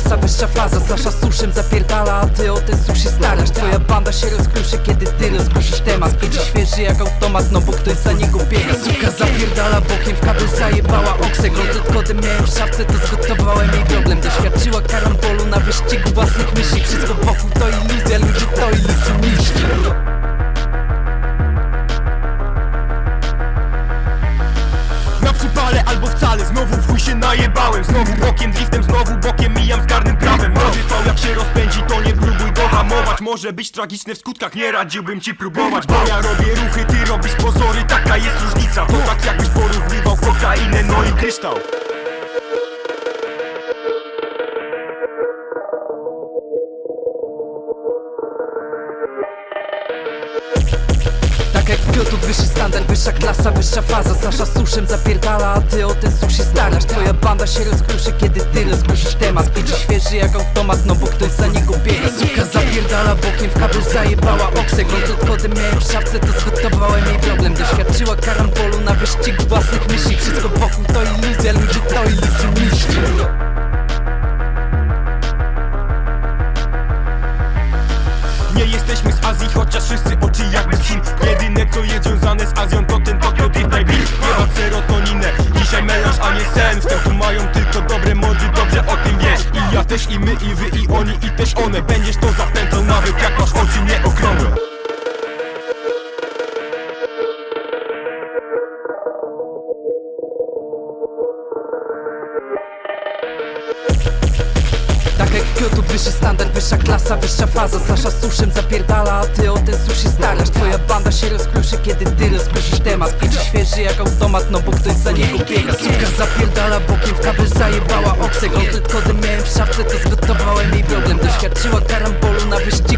klasa, wyższa faza Sasza suszem zapierdala, a ty o ten sushi starasz. Twoja banda się rozkruszy, kiedy ty rozkruszysz temat. Będzie świeży jak automat, no bo ktoś za niego biega. Suka zapierdala bokiem, w kabel zajebała oksę Gold kodem miałem w szafce, to zgotowałem jej problem. Doświadczyła karambolu na wyścigu własnych myśli. Wszystko wokół to iluzja, ludzie to iluzja niszczy albo wcale Znowu w chuj się najebałem. Znowu bokiem, driftem, znowu bo mijam z karnym prawem. Młody V jak się rozpędzi to nie próbuj go hamować. Może być tragiczne w skutkach, nie radziłbym ci próbować Bo ja robię ruchy, ty robisz pozory, taka jest różnica. To tak jakbyś porównywał kokainę, no i kryształ Jak w Kyoto wyższy standard, wyższa klasa, wyższa faza. Sasza suszem zapierdala, a ty o ten susz się starasz. Twoja banda się rozkruszy, kiedy ty rozkruszysz temat. Pięci świeży jak automat, no bo ktoś za niego biega. Suka zapierdala bokiem, w kabel zajebała oksę Grąd kodem miałem w szafce, to zgotowałem jej problem. Doświadczyła karambolu na wyścigu jesteśmy z Azji, chociaż wszyscy oczy jakby z Chin. Jedyne co jest związane z Azją to ten Drift Baby Nie ma serotoninę, dzisiaj melanż, a nie sen. Wstęp tu mają tylko dobre mordy, dobrze o tym wiesz. I ja też, i my, i wy, i oni, i też one. Będziesz to zapętlą nawet jak masz oczy nieokrągłe Tak jak Kyoto wyższy standard, wyższa klasa, wyższa faza. Sasza suszem zapierdala, a ty o ten susz się starasz. Twoja banda się rozkruszy, kiedy ty rozkruszysz temat. Pięci świeży jak automat, no bo ktoś za niego biega. Suka zapierdala bokiem, w kabel zajebała oksę Grąd kodem miałem w szafce, to zgotowałem jej problem Doświadczyła karambolu na wyścigu